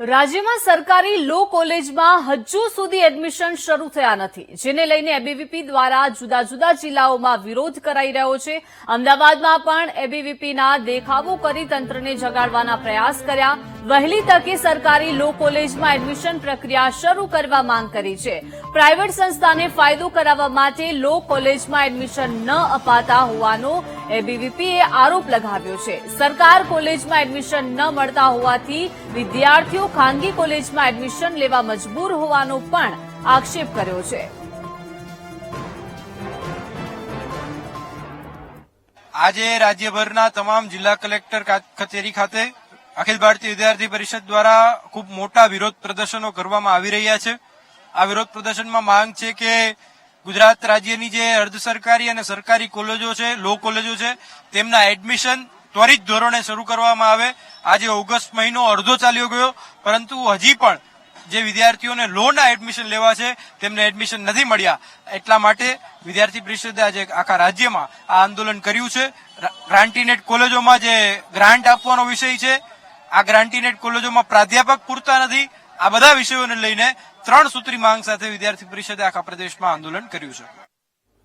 રાજ્યમાં સરકારી લો કોલેજમાં હજુ સુધી એડમિશન શરૂ થયા નથી, જેને લઈને એબીવીપી દ્વારા જુદા જુદા જિલ્લાઓમાં વિરોધ કરાઈ રહ્યો છે. અમદાવાદમાં પણ એબીવીપીના દેખાવો કરી તંત્રને જગાડવાના પ્રયાસ કર્યા. વહેલી તકે સરકારી લો કોલેજમાં એડમિશન પ્રક્રિયા શરૂ કરવા માંગ કરી છે. પ્રાઇવેટ સંસ્થાને ફાયદો કરાવવા માટે લો કોલેજમાં એડમિશન ન અપાતા હોવાનો એબીવીપીએ આરોપ લગાવ્યો છે. સરકાર કોલેજમાં એડમિશન ન મળતા હોવાથી વિદ્યાર્થીઓ ખાનગી કોલેજમાં એડમિશન લેવા મજબૂર હોવાનો પણ આક્ષેપ કર્યો છે. આજે રાજ્યભરના તમામ જિલ્લા કલેક્ટર કચેરી ખાતે અખિલ ભારતીય વિદ્યાર્થી પરિષદ દ્વારા ખૂબ મોટા વિરોધ પ્રદર્શનો કરવામાં આવી રહ્યા છે. આ વિરોધ પ્રદર્શનમાં માંગ છે કે ગુજરાત રાજ્યની જે અર્ધ સરકારી અને સરકારી કોલેજો છે, લો કોલેજો છે, તેમના એડમિશન ત્વરિત ધોરણે શરૂ કરવામાં આવે. આજે ઓગસ્ટ મહિનો અડધો ચાલ્યો ગયો, પરંતુ હજી પણ જે વિદ્યાર્થીઓને લોના એડમિશન લેવા છે, તેમને એડમિશન નથી મળ્યા. એટલા માટે વિદ્યાર્થી પરિષદે આજે આખા રાજ્યમાં આ આંદોલન કર્યું છે. ગ્રાન્ટીનેટ કોલેજોમાં જે ગ્રાન્ટ આપવાનો વિષય છે આ ગ્રાન્ટીનેટ કોલેજોમાં પ્રાધ્યાપક પૂરતા નથી. આ બધા વિષયોને લઈને ત્રણ સૂત્રી માંગ સાથે વિદ્યાર્થી પરિષદે આખા પ્રદેશમાં આંદોલન કર્યું છે.